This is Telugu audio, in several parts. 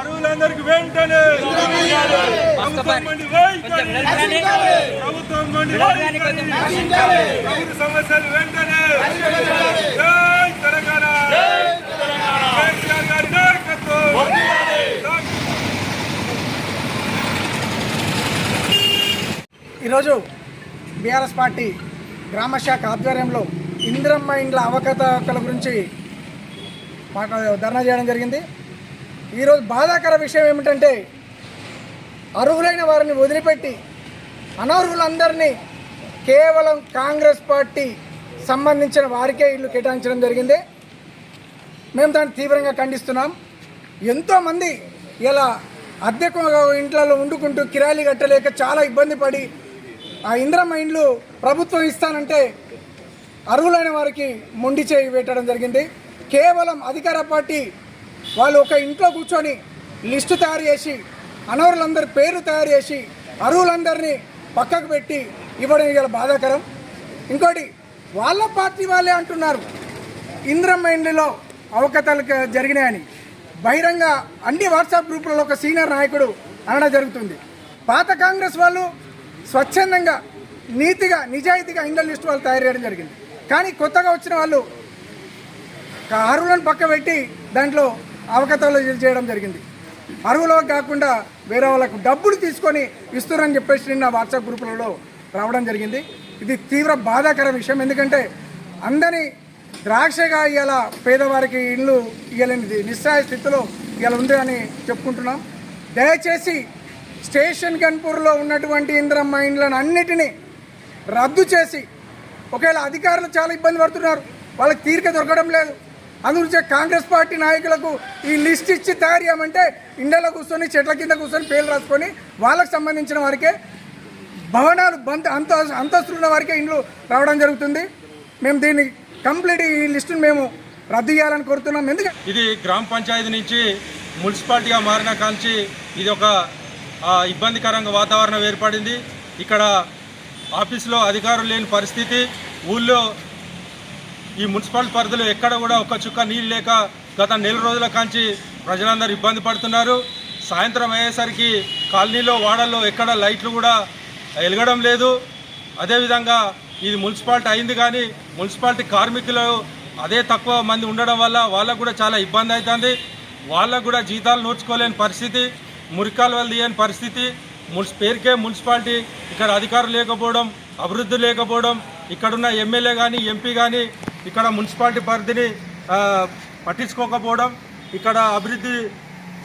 అరువులందరికి వెంటనే ప్రభుత్వం రైతు సమస్యలు వెంటనే. తెలంగాణ. నాయకత్వం. ఈరోజు బీఆర్ఎస్ పార్టీ గ్రామ శాఖ ఆధ్వర్యంలో ఇందిరమ్మ ఇండ్ల అవకతవకల గురించి ధర్నా చేయడం జరిగింది. ఈరోజు బాధాకర విషయం ఏమిటంటే అర్హులైన వారిని వదిలిపెట్టి అనర్హులందరినీ కేవలం కాంగ్రెస్ పార్టీ సంబంధించిన వారికే ఇల్లు కేటాయించడం జరిగింది. మేము దాన్ని తీవ్రంగా ఖండిస్తున్నాం. ఎంతోమంది ఇలా అద్దెకు ఇంట్లలో వండుకుంటూ కిరాయిలు కట్టలేక చాలా ఇబ్బంది పడి ఆ ఇంద్రమ్మ ఇండ్లు ప్రభుత్వం ఇస్తానంటే అర్హులైన వారికి మొండి చేయి పెట్టడం జరిగింది. కేవలం అధికార పార్టీ వాళ్ళు ఒక ఇంట్లో కూర్చొని లిస్టు తయారు చేసి అనవరులందరి పేరు తయారు చేసి అర్హులందరినీ పక్కకు పెట్టి ఇవ్వడం ఇవాళ బాధాకరం. ఇంకోటి వాళ్ళ పార్టీ వాళ్ళే అంటున్నారు. ఇంద్రమ్మ ఇండ్లలో అవకతవకలు జరిగినాయని. బహిరంగ అన్ని వాట్సాప్ గ్రూపులలో ఒక సీనియర్ నాయకుడు అనడం జరుగుతుంది. పాత కాంగ్రెస్ వాళ్ళు స్వచ్ఛందంగా నీతిగా నిజాయితీగా ఇండ్ల లిస్టు వాళ్ళు తయారు చేయడం జరిగింది. కానీ కొత్తగా వచ్చిన వాళ్ళు అరువులను పక్క పెట్టి దాంట్లో అవకతవలు చేయడం జరిగింది. అరువులో కాకుండా వేరే వాళ్ళకు డబ్బులు తీసుకొని ఇస్తున్నారని చెప్పేసి నిన్న వాట్సాప్ గ్రూపులలో రావడం జరిగింది. ఇది తీవ్ర బాధాకర విషయం. ఎందుకంటే అందరి ద్రాక్షగా ఇవాళ పేదవారికి ఇల్లు ఇవ్వలేనిది నిస్సహాయ స్థితిలో ఇవాళ ఉంది అని చెప్పుకుంటున్నాం. దయచేసి స్టేషన్ గన్పూర్లో ఉన్నటువంటి ఇంద్రమ్మ ఇండ్లను అన్నిటినీ రద్దు చేసి ఒకవేళ అధికారులు చాలా ఇబ్బంది పడుతున్నారు వాళ్ళకి తీరిక దొరకడం లేదు. అందుకే కాంగ్రెస్ పార్టీ నాయకులకు ఈ లిస్ట్ ఇచ్చి తయారు చేయమంటే ఇండలో కూర్చొని చెట్ల కింద కూర్చొని పేర్లు రాసుకొని వాళ్ళకు సంబంధించిన వారికే భవనాలు బంత అంత అంతస్తులు ఉన్న వారికే ఇండ్లు రావడం జరుగుతుంది. మేము దీన్ని కంప్లీట్ ఈ లిస్టును మేము రద్దు చేయాలని కోరుతున్నాం. ఎందుకంటే ఇది గ్రామ పంచాయతీ నుంచి మున్సిపాలిటీగా మారిన కాంచి ఇది ఒక ఇబ్బందికరంగా వాతావరణం ఏర్పడింది. ఇక్కడ ఆఫీసులో అధికారులు లేని పరిస్థితి ఊళ్ళో ఈ మున్సిపల్ పరిధిలో ఎక్కడ కూడా ఒక చుక్క నీళ్ళు లేక గత నెల రోజుల కాంచి ప్రజలందరూ ఇబ్బంది పడుతున్నారు. సాయంత్రం అయ్యేసరికి కాలనీలో వాడల్లో ఎక్కడ లైట్లు కూడా వెలగడం లేదు. అదేవిధంగా ఇది మున్సిపాలిటీ అయింది కానీ మున్సిపాలిటీ కార్మికులు అదే తక్కువ మంది ఉండడం వల్ల వాళ్ళకు కూడా చాలా ఇబ్బంది అవుతుంది వాళ్ళకు కూడా జీతాలు నోచుకోలేని పరిస్థితి మురికాలు తీయని పరిస్థితి. మున్సి పేరుకే మున్సిపాలిటీ ఇక్కడ అధికారులు లేకపోవడం అభివృద్ధి లేకపోవడం ఇక్కడున్న ఎమ్మెల్యే కానీ ఎంపీ కానీ ఇక్కడ మున్సిపాలిటీ పరిధిని పట్టించుకోకపోవడం ఇక్కడ అభివృద్ధి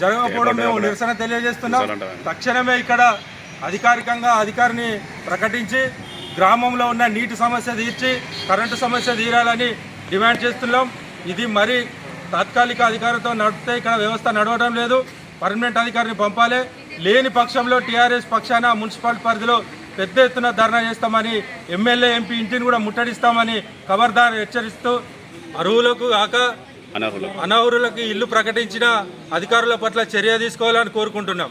జరగకపోవడం మేము నిరసన తెలియజేస్తున్నాం. తక్షణమే ఇక్కడ అధికారికంగా అధికారిని ప్రకటించి గ్రామంలో ఉన్న నీటి సమస్య తీర్చి కరెంటు సమస్య తీరాలని డిమాండ్ చేస్తున్నాం. ఇది మరి తాత్కాలిక అధికారంతో నడిపితే ఇక్కడ వ్యవస్థ నడవడం లేదు. పర్మనెంట్ అధికారిని పంపాలి. లేని పక్షంలో టీఆర్ఎస్ పక్షాన మున్సిపల్ పరిధిలో పెద్ద ఎత్తున ధర్నా చేస్తామని ఎమ్మెల్యే ఎంపీ ఇంటిని కూడా ముట్టడిస్తామని ఖబర్దార్ హెచ్చరిస్తూ అరువులకు కాక అనర్హులకు ఇల్లు ప్రకటించిన అధికారుల పట్ల చర్య తీసుకోవాలని కోరుకుంటున్నాం.